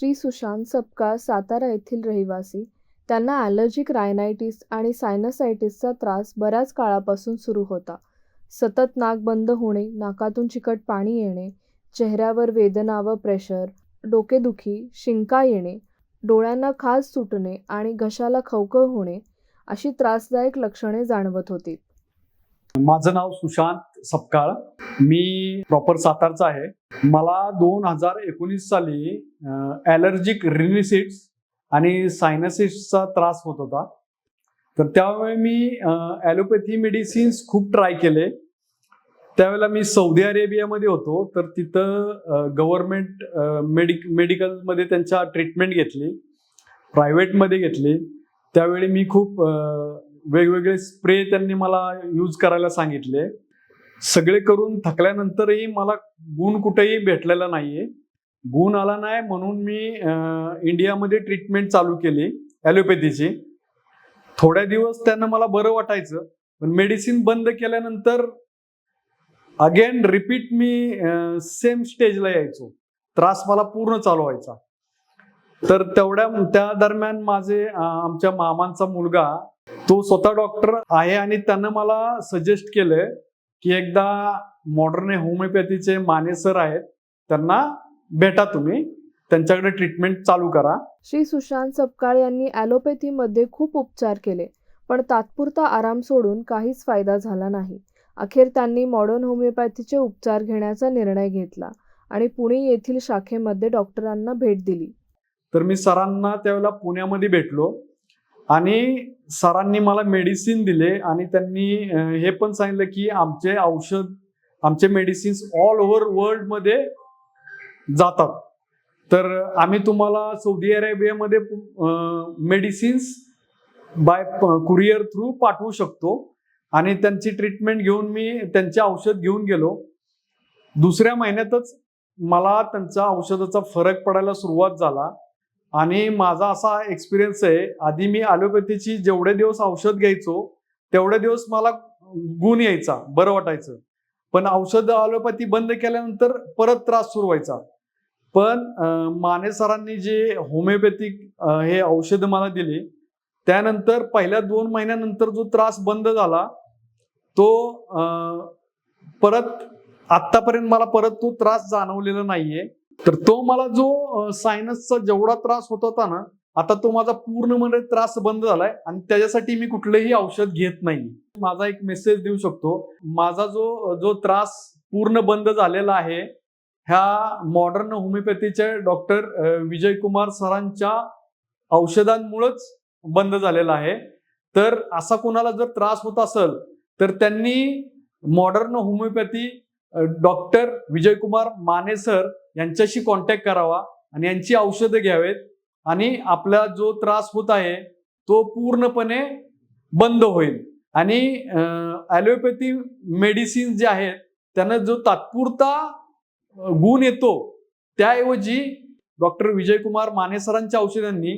श्री सुशांत सपकाळ सातारा येथील रहिवासी. त्यांना ॲलर्जिक रायनायटिस आणि सायनसायटिसचा त्रास बऱ्याच काळापासून सुरू होता. सतत नाक बंद होणे नाकातून चिकट पाणी येणे चेहऱ्यावर वेदना व प्रेशर डोकेदुखी शिंका येणे डोळ्यांना खाज सुटणे आणि घशाला खवखव होणे अशी त्रासदायक लक्षणे जाणवत होती. माझं नाव सुशांत सपकाळ. मी प्रॉपर सातारचा आहे. मला दोन हजार एकोणीस साली ॲलर्जिक रिनिसिट्स आणि सायनसिसचा त्रास होत होता. तर त्यावेळी मी ॲलोपॅथी मेडिसिन्स खूप ट्राय केले. त्यावेळेला मी सौदी अरेबियामध्ये होतो. तर तिथं गव्हर्नमेंट मेडिक मेडिकलमध्ये त्यांच्या ट्रीटमेंट घेतली. प्रायव्हेटमध्ये घेतली. त्यावेळी मी खूप वेगवेगळे स्प्रे त्यांनी मला यूज करायला सांगितले. सगळे करून थकल्यानंतरही मला गुण कुठेही भेटलेला नाहीये. गुण आला नाही म्हणून मी इंडियामध्ये ट्रीटमेंट चालू केली ॲलोपॅथीची. थोड्या दिवस त्यांना मला बरं वाटायचं पण मेडिसिन बंद केल्यानंतर अगेन रिपीट मी सेम स्टेजला यायचो. त्रास मला पूर्ण चालू व्हायचा. तर तेवढ्या त्या दरम्यान माझे आमच्या मामांचा मुलगा तो स्वतः डॉक्टर आहे आणि त्यानं मला सजेस्ट केलंय की एकदा मॉडर्न होमिओपॅथीचे माने सर आहेत त्यांना भेटा तुम्ही. त्यांच्याकडे ट्रीटमेंट चालू करा. श्री सुशांत सपकाळ यांनी ॲलोपॅथीमध्ये खूप उपचार केले पण तात्पुरता आराम सोडून काहीच फायदा झाला नाही. अखेर त्यांनी मॉडर्न होमिओपॅथीचे उपचार घेण्याचा निर्णय घेतला आणि पुणे येथील शाखेमध्ये डॉक्टरांना भेट दिली. तर मी सरांना त्यावेळेला पुण्यामध्ये भेटलो. आणि सरांनी मला मेडिसिन दिले आणि त्यांनी हे पण सांगितलं की आमचे औषध आमचे मेडिसिन्स ऑल ओव्हर वर्ल्डमध्ये जातात. तर आम्ही तुम्हाला सौदी अरेबियामध्ये मेडिसिन्स बाय कुरिअर थ्रू पाठवू शकतो. आणि त्यांची ट्रीटमेंट घेऊन मी त्यांचे औषध घेऊन गेलो. दुसऱ्या महिन्यातच मला त्यांचा औषधाचा फरक पडायला सुरुवात झाला. आणि माझा असा एक्सपिरियन्स आहे आधी मी ॲलोपॅथीची जेवढे दिवस औषध घ्यायचो तेवढे दिवस मला गुण यायचा बरं वाटायचं. पण औषध ॲलोपॅथी बंद केल्यानंतर परत त्रास सुरू व्हायचा. पण माने सरांनी जे होमिओपॅथिक हे औषधं मला दिली त्यानंतर पहिल्या दोन महिन्यानंतर जो त्रास बंद झाला तो परत आत्तापर्यंत मला परत तो त्रास जाणवलेला नाहीये. तर तो मला जो सायनसचा जेवढा त्रास होत होता ना आता तो माझा पूर्णपणे म्हणजे त्रास बंद झालाय आणि त्याच्यासाठी मी कुठलंही औषध घेत नाही. माझा एक मेसेज देऊ शकतो. माझा जो जो त्रास पूर्ण बंद झालेला आहे ह्या मॉडर्न होमिओपॅथीचे डॉक्टर विजय कुमार सरांच्या औषधांमुळेच बंद झालेला आहे. तर असा कोणाला जर त्रास होत असेल तर त्यांनी modern homeopathy doctor Vijaykumar Mane sir यांच्याशी कॉन्टॅक्ट करावा आणि यांची औषधं घ्यावेत आणि आपला जो त्रास होत आहे तो पूर्णपणे बंद होईल. आणि ॲलोपॅथी मेडिसिन जे आहेत त्यांना जो तात्पुरता गुण येतो त्याऐवजी डॉक्टर विजयकुमार मानेसरांच्या औषधांनी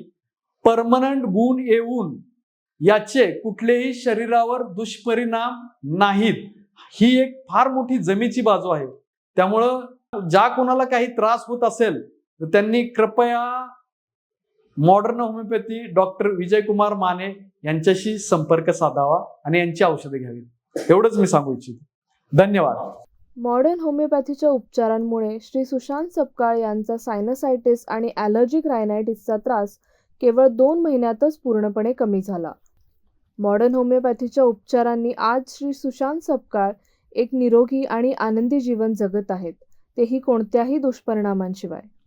परमनंट गुण येऊन याचे कुठलेही शरीरावर दुष्परिणाम नाहीत. ही एक फार मोठी जमीची बाजू आहे. त्यामुळं ज्या कोणाला काही त्रास होत असेल तर त्यांनी कृपया modern homeopathy doctor Vijaykumar Mane यांच्याशी संपर्क साधावा आणि यांची औषधे घ्यावी एवढंच मी सांगू इच्छितो. धन्यवाद. मॉडर्न होमिओपॅथीच्या उपचारांमुळे श्री सुशांत सपकाळ यांचा सायनसायटिस आणि ॲलर्जिक रायनायटिसचा त्रास केवळ दोन महिन्यातच पूर्णपणे कमी झाला. मॉडर्न होमिओपॅथीच्या उपचारांनी आज श्री सुशांत सपकाळ एक निरोगी आणि आनंदी जीवन जगत आहेत. तेही कोणत्याही दुष्परिणामांशिवाय.